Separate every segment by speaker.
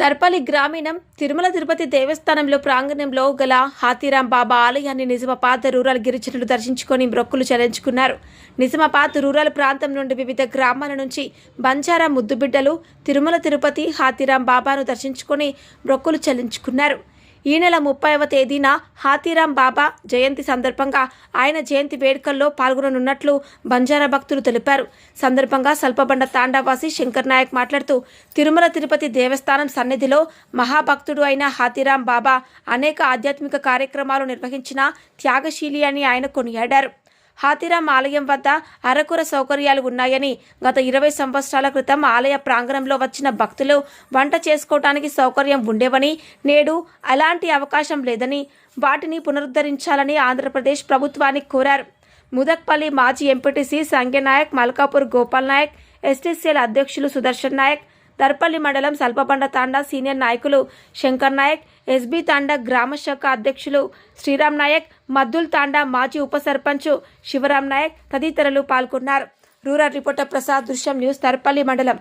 Speaker 1: దర్పల్లి గ్రామీణం తిరుమల తిరుపతి దేవస్థానంలో ప్రాంగణంలో గల హాతీరాం బాబా ఆలయాన్ని నిజామాబాద్ రూరల్ గిరిజనులు దర్శించుకొని మొక్కులు చెల్లించుకున్నారు. నిజామాబాద్ రూరల్ ప్రాంతం నుండి వివిధ గ్రామాల నుంచి బంజారా ముద్దుబిడ్డలు తిరుమల తిరుపతి హాతీరాం బాబాను దర్శించుకొని మొక్కులు చెల్లించుకున్నారు. ఈ నెల ముప్పైవ తేదీన హాతీరాం బాబా జయంతి సందర్భంగా ఆయన జయంతి వేడుకల్లో పాల్గొననున్నట్లు బంజారా భక్తులు తెలిపారు. సందర్భంగా సల్పబండ తాండావాసి శంకర్ నాయక్ మాట్లాడుతూ తిరుమల తిరుపతి దేవస్థానం సన్నిధిలో మహాభక్తుడు అయిన హాతీరాం బాబా అనేక ఆధ్యాత్మిక కార్యక్రమాలు నిర్వహించిన త్యాగశీలి అని ఆయన కొనియాడారు. హాతిరామ్ ఆలయం వద్ద అరకుర సౌకర్యాలు ఉన్నాయని గత ఇరవై సంవత్సరాల క్రితం ఆలయ ప్రాంగణంలో వచ్చిన భక్తులు వంట చేసుకోవటానికి సౌకర్యం ఉండేవని నేడు అలాంటి అవకాశం లేదని వాటిని పునరుద్ధరించాలని ఆంధ్రప్రదేశ్ ప్రభుత్వాన్ని కోరారు. ముదక్పల్లి మాజీ ఎంపీటీసీ సంఘనాయక్ మల్కాపూర్ గోపాల్ నాయక్ ఎస్టీసీఎల్ అధ్యక్షులు సుదర్శన్ నాయక్ దర్పల్లి మండలం సల్పబండ తాండా సీనియర్ నాయకులు శంకర్ నాయక్ ఎస్బీ తాండా గ్రామ శాఖ అధ్యక్షులు శ్రీరామ్ నాయక్ మద్దుల్ తాండా మాజీ ఉప సర్పంచ్ శివరాం నాయక్ తదితరులు పాల్గొన్నారు. రూరల్ రిపోర్టర్ ప్రసాద్ దృశ్యం న్యూస్ దర్పల్లి మండలం.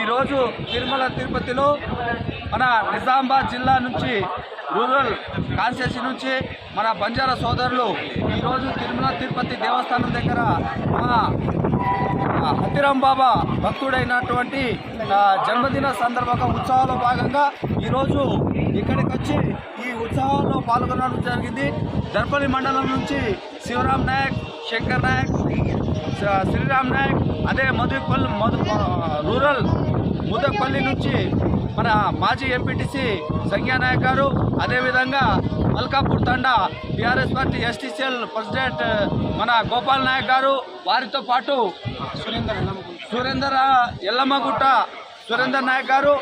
Speaker 2: ఈరోజు తిరుమల తిరుపతిలో మన నిజామాబాద్ జిల్లా నుంచి రూరల్ కాన్స్టిట్యూన్సీ నుంచి మన బంజారా సోదరులు ఈరోజు తిరుమల తిరుపతి దేవస్థానం దగ్గర మా ఆ, హతిరాం బాబా భక్తుడైనటువంటి జన్మదిన సందర్భంగా ఉత్సవాల్లో భాగంగా ఈరోజు ఇక్కడికి వచ్చి ఈ ఉత్సవాల్లో పాల్గొనడం జరిగింది. దర్పల్లి మండలం నుంచి శివరాం నాయక్ శంకర్ నాయక్ శ్రీరామ్ నాయక్ అదే మధుపల్లి మధు రూరల్ ముదపల్లి నుంచి మన మాజీ ఎంపీటీసీ సంజ్ఞా నాయక్ గారు అదేవిధంగా Malkapur Thanda TRS party STCL president మన గోపాల్ నాయక్ గారు వారితో పాటు సురేందర్ ఎల్లమ్మగుట్ట సురేందర్ నాయక్ గారు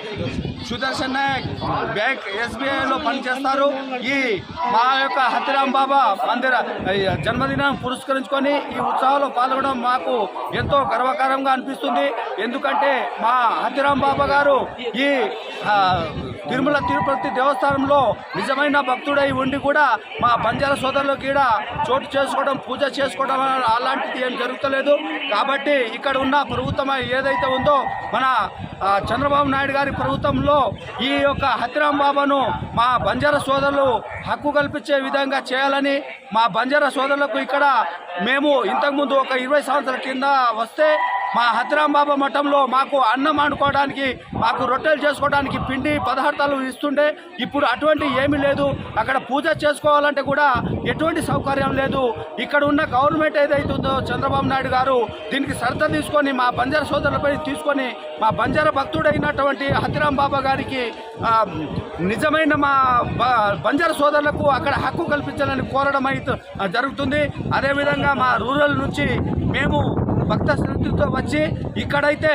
Speaker 2: సుదర్శన్ నాయక్ బ్యాంక్ ఎస్బీఐలో పనిచేస్తారు. ఈ మా యొక్క హతిరామ్ బాబా మందిర జన్మదినాన్ని జన్మదినం పురస్కరించుకొని ఈ ఉత్సవాల్లో పాల్గొనడం మాకు ఎంతో గర్వకారంగా అనిపిస్తుంది. ఎందుకంటే మా హతిరామ్ బాబా గారు ఈ తిరుమల తిరుపతి దేవస్థానంలో నిజమైన భక్తుడై ఉండి కూడా మా బంజారా సోదరులు కూడా చోటు చేసుకోవడం పూజ చేసుకోవడం అలాంటిది ఏం జరుగుతలేదు. కాబట్టి ఇక్కడ ఉన్న ప్రభుత్వం ఏదైతే ఉందో మన చంద్రబాబు నాయుడు గారి ప్రభుత్వంలో ఈ యొక్క హతిరాం బాబాను మా బంజారా సోదరులు హక్కు కల్పించే విధంగా చేయాలని మా బంజారా సోదరులకు ఇక్కడ మేము ఇంతకుముందు ఒక ఇరవై సంవత్సరాల కింద వస్తే మా హతిరాం బాబా మఠంలో మాకు అన్నం వండుకోవడానికి మాకు రొట్టెలు చేసుకోవడానికి పిండి పదార్థాలు ఇస్తుండే. ఇప్పుడు అటువంటి ఏమీ లేదు. అక్కడ పూజ చేసుకోవాలంటే కూడా ఎటువంటి సౌకర్యం లేదు. ఇక్కడ ఉన్న గవర్నమెంట్ ఏదైతుందో చంద్రబాబు నాయుడు గారు దీనికి శ్రద్ధ తీసుకొని మా బంజారా సోదరులపై తీసుకొని మా బంజారా భక్తుడైనటువంటి హతిరాం బాబా గారికి నిజమైన మా బ- బంజారా సోదరులకు అక్కడ హక్కు కల్పించాలని కోరడం అయితే జరుగుతుంది. అదేవిధంగా మా రూరల్ నుంచి మేము భక్త శ్రద్ధతో వచ్చి ఇక్కడైతే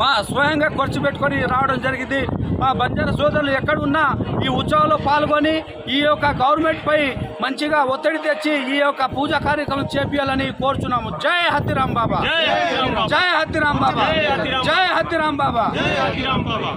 Speaker 2: మా స్వయంగా ఖర్చు పెట్టుకొని రావడం జరిగింది. మా బంజారా సోదరులు ఎక్కడున్నా ఈ ఉత్సవంలో పాల్గొని ఈ యొక్క గవర్నమెంట్ పై మంచిగా ఒత్తిడి తెచ్చి ఈ యొక్క పూజా కార్యక్రమం చేపియాలని కోరుచున్నాము. జై హతిరాం బాబా. జై హతిరాం బాబా. జై హతిరాం బాబా.
Speaker 3: జై హతిరామ్ బాబా.